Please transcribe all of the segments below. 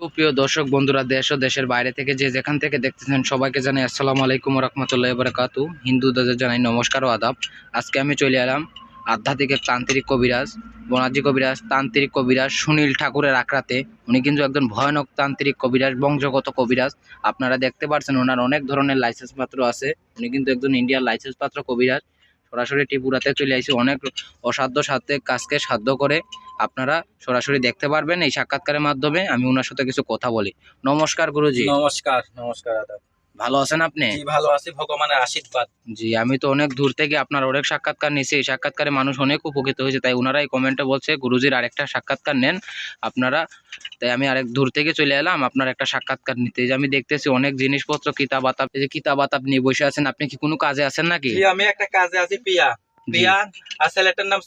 সুপ্রিয় দর্শক বন্ধুরা, দেশ ও দেশের বাইরে থেকে যে যেখান থেকে দেখতেছেন সবাইকে জানাই আসসালামু আলাইকুম রহমতুল্লাহ বরকাতু। হিন্দুদের জানাই নমস্কার ও আদাব। আজকে আমি চলে এলাম আধ্যাত্মিক এক তান্ত্রিক কবিরাজ, বনাজি কবিরাজ, তান্ত্রিক কবিরাজ সুনীল ঠাকুরের আখড়াতে। উনি কিন্তু একজন ভয়ানক তান্ত্রিক কবিরাজ, বংশগত কবিরাজ। আপনারা দেখতে পাচ্ছেন ওনার অনেক ধরনের লাইসেন্স পাত্র আছে। উনি কিন্তু একজন ইন্ডিয়ার লাইসেন্স পাত্র কবিরাজ। সরাসরি ত্রিপুরাতে চলে আসি অনেক অসাধ্য সাধ্যে কাজকে সাধ্য করে। আপনারা সরাসরি দেখতে পারবেন এই সাক্ষাৎকারের মাধ্যমে। আমি ওনার সাথে কিছু কথা বলি। নমস্কার গুরুজি। নমস্কার নমস্কার আদাব। ভালো আছেন আপনি? ভালো আছি ভগবানের আশীর্বাদ। জি আমি তো অনেক দূর থেকে আপনার অনেক সাক্ষাৎকার নিয়েছি। এই সাক্ষাৎকারে মানুষ অনেক উপকৃত হয়েছে তাই ওনারা ওনারাই কমেন্টে বলছে গুরুজির আরেকটা সাক্ষাৎকার নেন। আপনারা তাই আমি আরেক দূর থেকে চলে এলাম আপনার একটা সাক্ষাৎকার নিতে। যে আমি দেখতেছি অনেক জিনিসপত্র কিতাব আতাব এই যে কিতাব আতাব নিয়ে বসে আছেন। আপনি কি কোনো কাজে আছেন নাকি? আমি একটা কাজে আছি পিয়া। পিয়া আর ছেলেটার নাম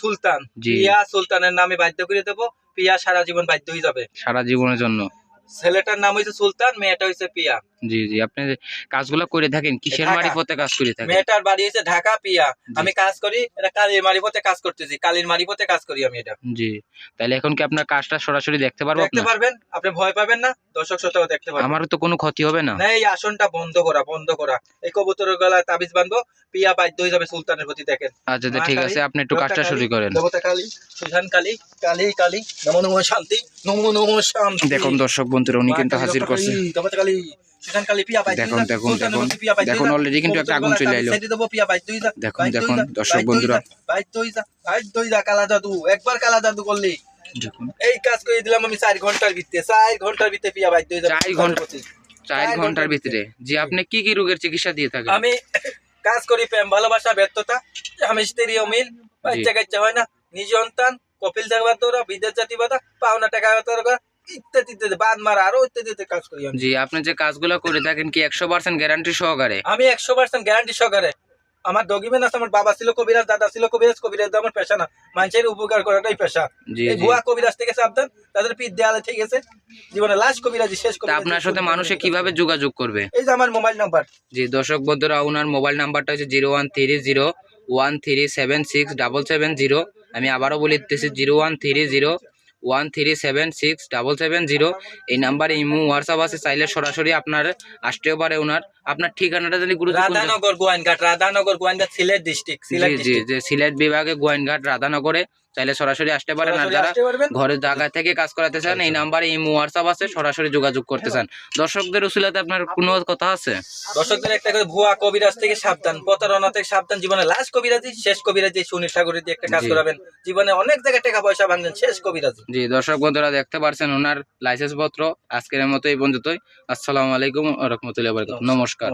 সুলতান। প্রিয়া পিয়া সুলতানের নামে বাধ্য করে দেবো। পিয়া সারা জীবন বাধ্য হয়ে যাবে। সারা জীবনের জন্য। ছেলেটার নাম হয়েছে সুলতান মেয়েটা হয়েছে পিয়া। জি জি। আপনি কাজগুলো করে থাকেন কিসের। মারিফতে কাজ করে থাকেন? মেয়েটার বাড়ি হয়েছে ঢাকা পিয়া। আমি কাজ করি এটা কালীর মারিফতে কাজ করতেছি। কালীর মারিফতে কাজ করি আমি এটা। জি। তাহলে এখন কি আপনার কাজটা সরাসরি দেখতে পারব দেখতে পারবেন। আপনি ভয় পাবেন না। দর্শক শ্রোতাও দেখতে পারবেন। আমারও তো কোনো ক্ষতি হবে না। না এই আসনটা বন্ধ করা বন্ধ করা। এই কবুতরের গলায় তাবিজ বাঁধবো। পিয়া বাধ্য হয়ে যাবে সুলতানের প্রতি দেখেন। আচ্ছা তো ঠিক আছে। আপনি একটু কাজটা শুরু করেন। দেবতা কালী সুধান কালী কালী কালী নমো নমো শান্তি নমো নমো শান্তি। দেখুন দর্শক বন্ধুরা উনি কিন্তু হাজির দেবতা করছে। দেবতা কালী। পিয়া দেখুন, দেখুন, দেখুন, দেখুন, already কিন্তু একটা আগুন চলে আইলো। দেবো পিয়া যা দেখুন দেখুন দর্শক বন্ধুরা। যা যা কালা জাদু একবার কালা জাদু করলি। এই কাজ করে দিলাম আমি চার ঘণ্টার ভিতরে চার ঘণ্টার ভিতরে পিয়া যা চার ঘণ্টা? চার ঘণ্টার ভিতরে জি আপনি কি কি রোগের চিকিৎসা দিয়ে থাকেন? আমি কাজ করি প্রেম ভালোবাসা ব্যর্থতা আমি স্ত্রী অমিল বাচ্চা কাচ্চা হয় না নিজ সন্তান কপিল তোরা বিদেশ জাতি বাধা পাওনা টাকা ইত্যাদি ইত্যাদি বাদ মারা আরও ইত্যাদি ইত্যাদি কাজ করি আমি। জি আপনি যে কাজগুলো করে থাকেন কি একশো পার্সেন্ট গ্যারান্টি সহকারে? আমি একশো পার্সেন্ট গ্যারান্টি সহকারে। আমার ডকুমেন্ট আছে আমার বাবা ছিল কবিরাজ দাদা ছিল কবিরাজ কবিরাজ আমার পেশা না। মানুষের উপকার করাটাই পেশা। ভুয়া কবিরাজ থেকে সাবধান তাদের পিঠ দেয়ালে ঠিক আছে। জীবনে লাস্ট কবিরাজি শেষ কবিরাজি আপনার সাথে মানুষে কীভাবে যোগাযোগ করবে? এই যে আমার মোবাইল নাম্বার। জি দর্শক বন্ধুরা ওনার মোবাইল নাম্বারটা হচ্ছে zero one three zero one three seven six double seven zero আমি আবারও বলে দিতেছি zero one three zero one three seven six double seven zero এই নাম্বারে ইমো হোয়াটসঅ্যাপ আছে চাইলে সরাসরি আপনার আসতেও পারে ওনার। আপনার ঠিকানাটা যদি গুরু রাধানগর গোয়াইনঘাট রাধানগর গোয়াইনঘাট সিলেট ডিস্ট্রিক্ট সিলেট জি জি সিলেট বিভাগে গোয়ানঘাট রাধানগরে। চাইলে সরাসরি আসতে পারেন আর যারা ঘরের জায়গা থেকে কাজ করাতে চান এই নাম্বারে ইমো হোয়াটসঅ্যাপ আছে সরাসরি যোগাযোগ করতে চান। দর্শকদের উসিলাতে আপনার কোনো কথা আছে? দর্শকদের একটা করে ভুয়া কবিরাজ থেকে সাবধান প্রতারণা থেকে সাবধান জীবনে। লাস্ট কবিরাজি শেষ কবিরাজি সুনীল ঠাকুরের দিয়ে একটা কাজ করাবেন। জীবনে অনেক জায়গায় টাকা পয়সা ভাঙছেন শেষ কবিরাজি। জি দর্শক বন্ধুরা দেখতে পারছেন ওনার লাইসেন্স পত্র আজকের মতো এই পর্যন্তই। আসসালামু আলাইকুম রহমতুল্লাহ নমস্কার।